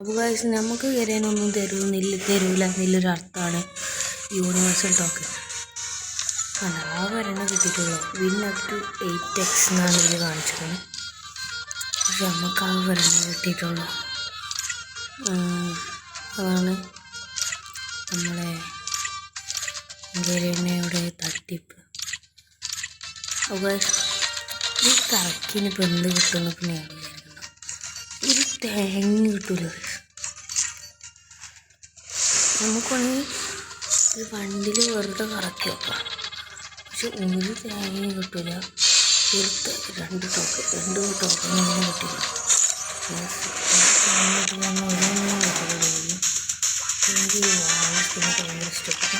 അപ്പോൾ ഗൈസ് നമുക്ക് കയറാനൊന്നും തരുന്നില്ല തരൂല എന്നുള്ളൊരു അർത്ഥമാണ് യൂണിവേഴ്സൽ ടോക്ക് അല്ല ആ വരണ കിട്ടിയിട്ടുള്ളൂ. Win up to eight x എന്നാണ് ഇതിൽ കാണിച്ചത് പക്ഷെ നമുക്ക് ആ വരണ കിട്ടിയിട്ടുള്ളൂ. അതാണ് നമ്മളെ ഗരേനയുടെ തട്ടിപ്പ്. ഈ കറക്കിന് ഇപ്പം എന്ത് ഞാൻ വിചാരിക്കണം ഒരു തേങ്ങ കിട്ടൂല? നമുക്കാണെങ്കിൽ ഒരു വണ്ടിയിൽ വെറുതെ കറക്കി വെക്കാം. പക്ഷെ ഒരു തേങ്ങയും കിട്ടില്ല ചെറുത്ത് രണ്ട് ടോക്ക് രണ്ട് ടോക്കൺ ഇങ്ങനെ കിട്ടില്ല. കിട്ടില്ല വാഴത്തിന് ഭയങ്കര ഇഷ്ടപ്പെട്ടു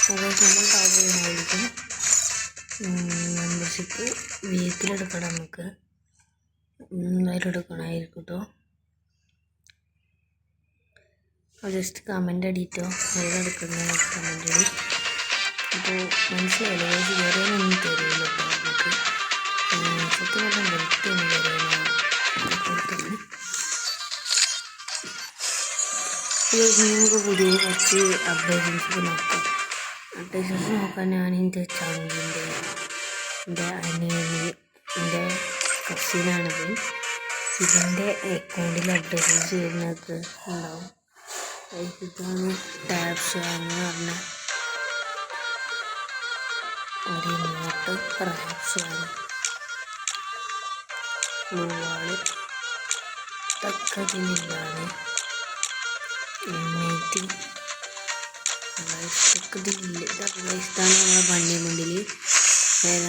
അപ്പോൾ താല്പര്യമായിരിക്കും മെമ്പർഷിപ്പ് വീക്കിലെടുക്കണം നമുക്ക് എടുക്കണമായിരിക്കും കേട്ടോ ജസ്റ്റ് കമന്റ് അടിയിട്ടോ ഏതെടുക്കുന്ന കമന്റ് അടി. അപ്പോൾ മനസ്സിലായില്ല? ഏത് വരാനൊന്നും തരില്ല നമുക്ക്. സത്യം പറഞ്ഞാൽ വെളുത്തൊന്നും വരാനാണ് നിങ്ങൾക്ക് പുതിയ കുറച്ച് അപ്ഡേഷൻസ് നോക്കാം. അപ്ഡേഷൻസ് നോക്കാൻ ഞാൻ എന്റെ ചങ്കിന്റെ എന്റെ അനിയന് എന്റെ കസിനാണിത് ഇതിന്റെ അക്കൗണ്ടിൽ അപ്ഡേഷൻസ് വരുന്നത് ഉണ്ടാവും. ലൈക്ക് ഇതാണ് ടാബ്സ് എന്ന് പറഞ്ഞ ഒരു നോട്ട് റാപ്സ് ആണ് ബ്ലൂവാൾ തക്കതിലാണ് എണ്ണീറ്റ് ഇതില്ല. ഇതാണ് നമ്മളെ വണ്ടി മുണ്ടിൽ വേറെ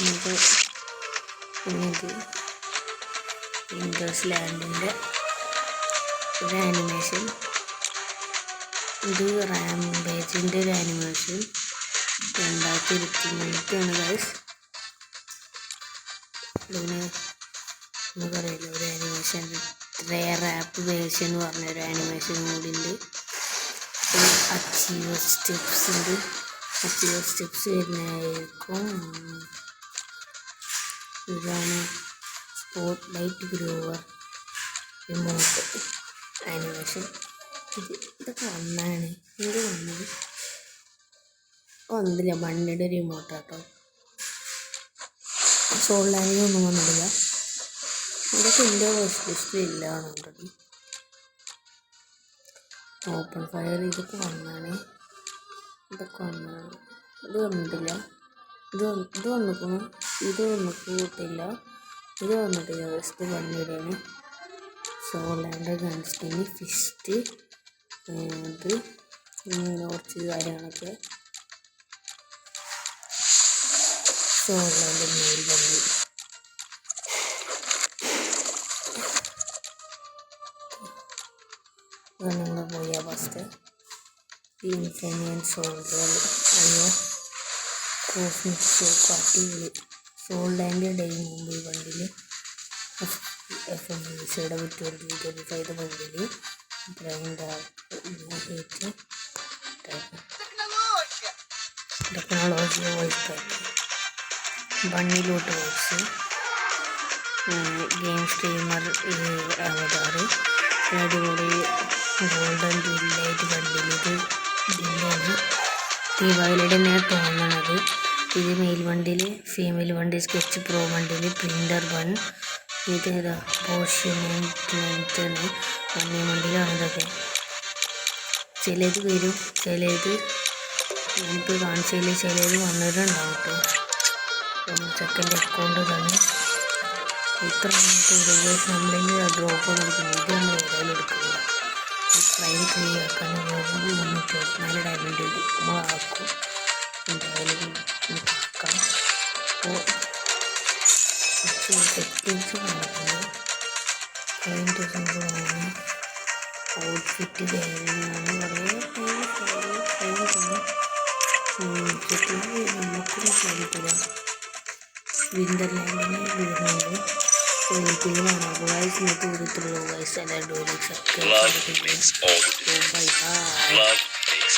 നമുക്ക് ഇത് വിൻഡോസ് ലാൻഡിന്റെ ഒരു ആനിമേഷൻ ഇത് റാം ബേജിന്റെ ഒരു ആനിമേഷൻ രണ്ടായിരത്തി ഇരുപത്തി മൂന്നിലാണ് ഗൈസ് ഇതിന് നമുക്കറിയില്ല ഒരു ആനിമേഷൻ റേ റാപ്പ് വേർഷൻ എന്ന് പറഞ്ഞ ഒരു ആനിമേഷൻ കൂടി ഉണ്ട്. ഒരു അച്ചീവർ സ്റ്റെപ്സ് ഉണ്ട്. അച്ചീവ് സ്റ്റെപ്സ് വരുന്നതായിരിക്കും. ഇതാണ് spotlight Grover remote animation. ഇത് ഇതൊക്കെ വന്നാണ്. ഇത് വന്നത് വന്നില്ല. മണ്ണിടെ റിമോട്ട് കേട്ടോ ലാൻഡിലൊന്നും വന്നിട്ടില്ല ഇതൊക്കെ എന്റെ ലിസ്റ്റിൽ ഇല്ല ഓൾറെഡി ഓപ്പൺ ഫയർ ഇതൊക്കെ വന്നാണ്. ഇതൊക്കെ വന്നാണ് ഇത് വന്നിട്ടില്ല. ഇത് വന്ന് ഇത് വന്നിക്കുന്നു ഇത് വന്നിട്ടില്ല ഇത് വന്നിട്ട് ജസ്റ്റ് വന്നിടാണ് സോളാൻഡ് ഗൺസ്റ്റിന് ഫിസ്റ്റ് ഇത് ഇങ്ങനെ കുറച്ച് കാര്യങ്ങളൊക്കെ. സോളാൻഡ് മെയിൽ വന്നു. നിങ്ങൾ പോയ ഫസ്റ്റ് ഇൻഫിനിയൻ സോൾജർ അയ്യോ. കോസ്മിക് ഷോക്ക് അടിപൊളി സോൾഡാന്റെ ഡേ മുംബൈ വണ്ടിയിൽ എഫ് എം വിസയുടെ ട്വന്റി ട്വന്റി ഫൈവ് വണ്ടിയിൽ ബ്രൈൻഡ് ടെക്നോളജി വോയിസ് പാക്ക്. ബണ്ണിലോട്ട് വോയിസ്. ഗെയിം സ്ട്രീമർ അവതാർ അടിപൊളി ഗോൾഡൻ ഡില്ലായിട്ട് വണ്ടിയിൽ ഇത് ഡില്ലാണ് ഞാൻ തോന്നുന്നത് ഇത് മെയിൽ വണ്ടിയിൽ ഫീമെയിൽ വണ്ടി സ്കെച്ച് പ്രോ വണ്ടിയിൽ പ്രിന്റർ വൺ ഇത് ഏതാ? പോഷൻ ആണ് വണ്ടി വണ്ടിയിലാണ് ഇതൊക്കെ. ചിലത് വരും ചിലത് ഞാനിപ്പോൾ കാണിച്ചതിൽ ചിലത് വന്നിട്ടുണ്ടാവും കേട്ടോ സെക്കൻഡ് അക്കൗണ്ട് തന്നെ. ഇത്ര നമുക്ക് ഏകദേശം നമ്മളിൽ ഡ്രോപ്പ് കൊടുക്കുന്നത്. ഇത് നമ്മൾ ഏതായാലും എടുക്കില്ല ഫ്രീ ആക്കാൻ മുന്നൂറ്റി നാല് ഡയമണ്ട് നമ്മൾ ആക്കും എന്തായാലും നോക്കാം അപ്പോൾ സെറ്റിങ്സ് കാണിക്കുന്നത് ട്രെയിൻ ഡിസൈൻ ഔട്ട്ഫിറ്റ് തേങ്ങയാണ് കുറേ സെറ്റിങ് നമുക്കും സാധിക്കില്ല വിന്റർലാൻഡിന് വരുന്നത് Only people do the true list and they do the exact same. Blood makes the difference.